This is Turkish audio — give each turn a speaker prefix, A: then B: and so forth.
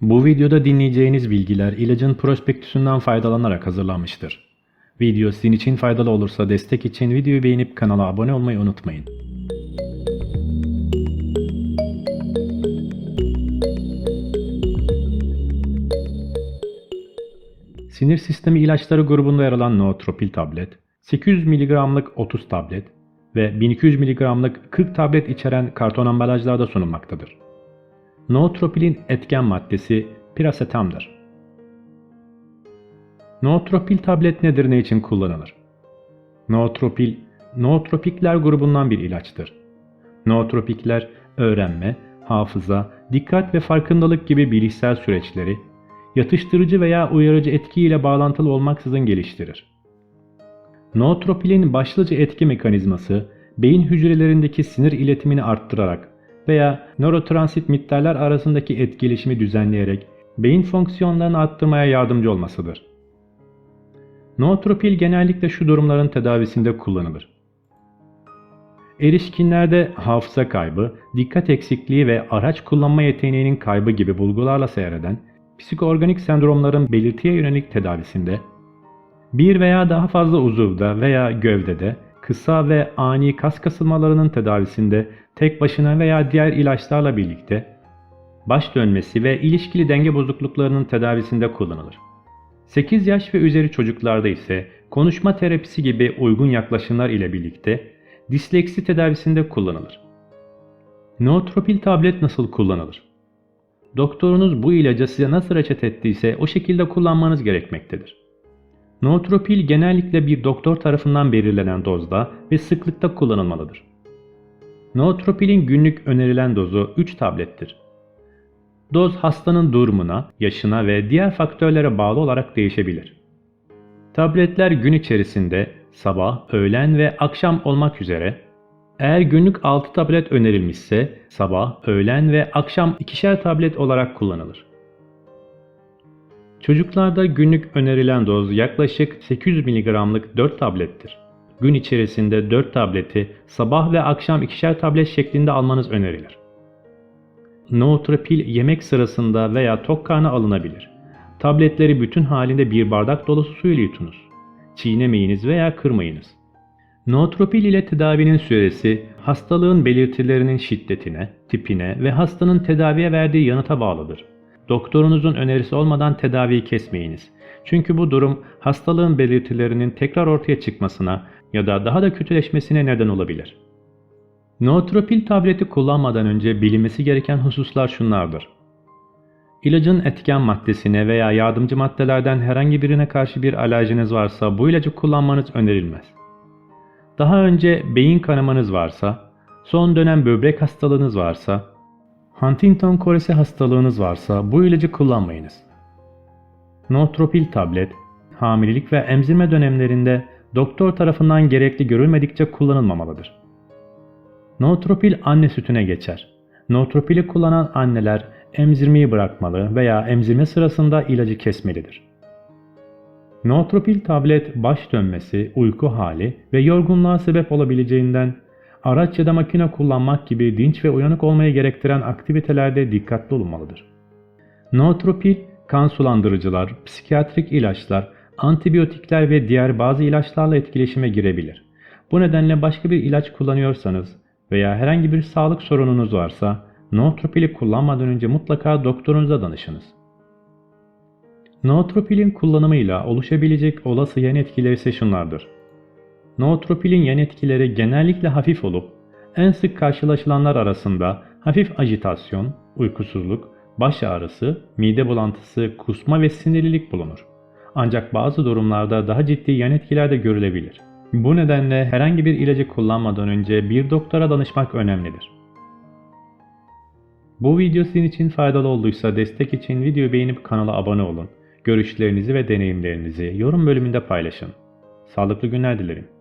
A: Bu videoda dinleyeceğiniz bilgiler ilacın prospektüsünden faydalanarak hazırlanmıştır. Video sizin için faydalı olursa destek için videoyu beğenip kanala abone olmayı unutmayın. Sinir sistemi ilaçları grubunda yer alan nootropil tablet, 800 mg'lık 30 tablet ve 1200 mg'lık 40 tablet içeren karton ambalajlarda sunulmaktadır. Nootropilin etken maddesi pirasetamdır. Nootropil tablet nedir ne için kullanılır? Nootropil, nootropikler grubundan bir ilaçtır. Nootropikler öğrenme, hafıza, dikkat ve farkındalık gibi bilişsel süreçleri yatıştırıcı veya uyarıcı etki ile bağlantılı olmaksızın geliştirir. Nootropilin başlıca etki mekanizması beyin hücrelerindeki sinir iletimini arttırarak veya nörotransmitterler arasındaki etkileşimi düzenleyerek beyin fonksiyonlarını arttırmaya yardımcı olmasıdır. Nootropil genellikle şu durumların tedavisinde kullanılır. Erişkinlerde hafıza kaybı, dikkat eksikliği ve araç kullanma yeteneğinin kaybı gibi bulgularla seyreden psikoorganik sendromların belirtiye yönelik tedavisinde, bir veya daha fazla uzuvda veya gövdede kısa ve ani kas kasılmalarının tedavisinde tek başına veya diğer ilaçlarla birlikte, baş dönmesi ve ilişkili denge bozukluklarının tedavisinde kullanılır. 8 yaş ve üzeri çocuklarda ise konuşma terapisi gibi uygun yaklaşımlar ile birlikte disleksi tedavisinde kullanılır. Nootropil tablet nasıl kullanılır? Doktorunuz bu ilacı size nasıl reçet ettiyse o şekilde kullanmanız gerekmektedir. Nootropil genellikle bir doktor tarafından belirlenen dozda ve sıklıkta kullanılmalıdır. Nootropilin günlük önerilen dozu 3 tablettir. Doz hastanın durumuna, yaşına ve diğer faktörlere bağlı olarak değişebilir. Tabletler gün içerisinde sabah, öğlen ve akşam olmak üzere eğer günlük 6 tablet önerilmişse sabah, öğlen ve akşam ikişer tablet olarak kullanılır. Çocuklarda günlük önerilen doz yaklaşık 800 mg'lık 4 tablettir. Gün içerisinde 4 tableti sabah ve akşam ikişer tablet şeklinde almanız önerilir. Nootropil yemek sırasında veya tok karnı alınabilir. Tabletleri bütün halinde bir bardak dolusu su ile yutunuz. Çiğnemeyiniz veya kırmayınız. Nootropil ile tedavinin süresi hastalığın belirtilerinin şiddetine, tipine ve hastanın tedaviye verdiği yanıta bağlıdır. Doktorunuzun önerisi olmadan tedaviyi kesmeyiniz. Çünkü bu durum hastalığın belirtilerinin tekrar ortaya çıkmasına ya da daha da kötüleşmesine neden olabilir. Nootropil tableti kullanmadan önce bilinmesi gereken hususlar şunlardır. İlacın etken maddesine veya yardımcı maddelerden herhangi birine karşı bir alerjiniz varsa bu ilacı kullanmanız önerilmez. Daha önce beyin kanamanız varsa, son dönem böbrek hastalığınız varsa, Huntington koresi hastalığınız varsa bu ilacı kullanmayınız. Nootropil tablet, hamilelik ve emzirme dönemlerinde doktor tarafından gerekli görülmedikçe kullanılmamalıdır. Nootropil anne sütüne geçer. Nootropili kullanan anneler emzirmeyi bırakmalı veya emzirme sırasında ilacı kesmelidir. Nootropil tablet baş dönmesi, uyku hali ve yorgunluğa sebep olabileceğinden araç ya da makine kullanmak gibi dinç ve uyanık olmayı gerektiren aktivitelerde dikkatli olunmalıdır. Nootropil, kan sulandırıcılar, psikiyatrik ilaçlar, antibiyotikler ve diğer bazı ilaçlarla etkileşime girebilir. Bu nedenle başka bir ilaç kullanıyorsanız veya herhangi bir sağlık sorununuz varsa nootropili kullanmadan önce mutlaka doktorunuza danışınız. Nootropilin kullanımıyla oluşabilecek olası yan etkileri ise şunlardır. Nootropilin yan etkileri genellikle hafif olup en sık karşılaşılanlar arasında hafif ajitasyon, uykusuzluk, baş ağrısı, mide bulantısı, kusma ve sinirlilik bulunur. Ancak bazı durumlarda daha ciddi yan etkiler de görülebilir. Bu nedenle herhangi bir ilacı kullanmadan önce bir doktora danışmak önemlidir. Bu video sizin için faydalı olduysa destek için videoyu beğenip kanala abone olun. Görüşlerinizi ve deneyimlerinizi yorum bölümünde paylaşın. Sağlıklı günler dilerim.